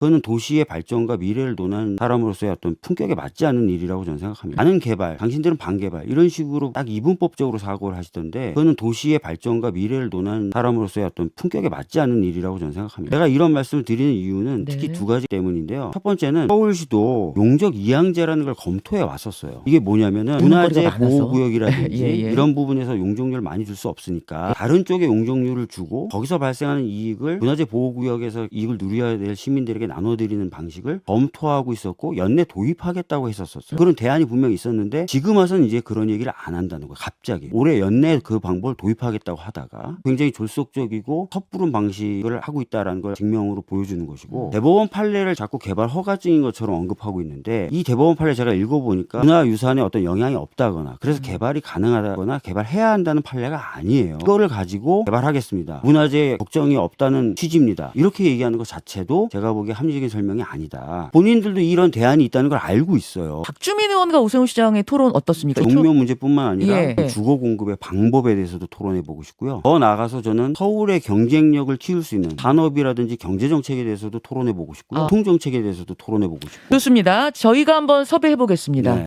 그거는 도시의 발전과 미래를 논하는 사람으로서의 어떤 품격에 맞지 않는 일이라고 저는 생각합니다. 나는 개발, 당신들은 반개발 이런 식으로 딱 이분법적으로 사고를 하시던데 그거는 도시의 발전과 미래를 논하는 사람으로서의 어떤 품격에 맞지 않는 일이라고 저는 생각합니다. 제가 이런 말씀을 드리는 이유는 네. 특히 두 가지 때문인데요. 첫 번째는 서울시도 용적 이양제라는 걸 검토해 왔었어요. 이게 뭐냐면은 문화재. 보호구역이라든지 예, 예. 이런 부분에서 용적률을 많이 줄 수 없으니까 다른 쪽에 용적률을 주고 거기서 발생하는 이익을 문화재 보호구역에서 이익을 누려야 될 시민들에게 나눠드리는 방식을 검토하고 있었고 연내 도입하겠다고 했었었어요. 그런 대안이 분명히 있었는데 지금 와서는 이제 그런 얘기를 안 한다는 거예요. 갑자기 올해 연내 그 방법을 도입하겠다고 하다가 굉장히 졸속적이고 섣부른 방식을 하고 있다라는 걸 증명으로 보여주는 것이고 대법원 판례를 자꾸 개발 허가증인 것처럼 언급하고 있는데 이 대법원 판례 제가 읽어보니까 문화유산에 어떤 영향이 없다거나 그래서 개발이 가능하다거나 개발해야 한다는 판례가 아니에요. 그거를 가지고 개발하겠습니다. 문화재 걱정이 없다는 취지입니다. 이렇게 얘기하는 것 자체도 제가 보기에 합리적인 설명이 아니다. 본인들도 이런 대안이 있다는 걸 알고 있어요. 박주민 의원과 오세훈 시장의 토론 어떻습니까? 종묘 문제뿐만 아니라 예. 그 주거 공급의 방법에 대해서도 토론해 보고 싶고요. 더 나아가서 저는 서울의 경쟁력을 키울 수 있는 산업이라든지 경제 정책에 대해서도 토론해 보고 싶고요. 아. 통 정책에 대해서도 토론해 보고 싶고. 좋습니다. 저희가 한번 섭외해 보겠습니다. 네.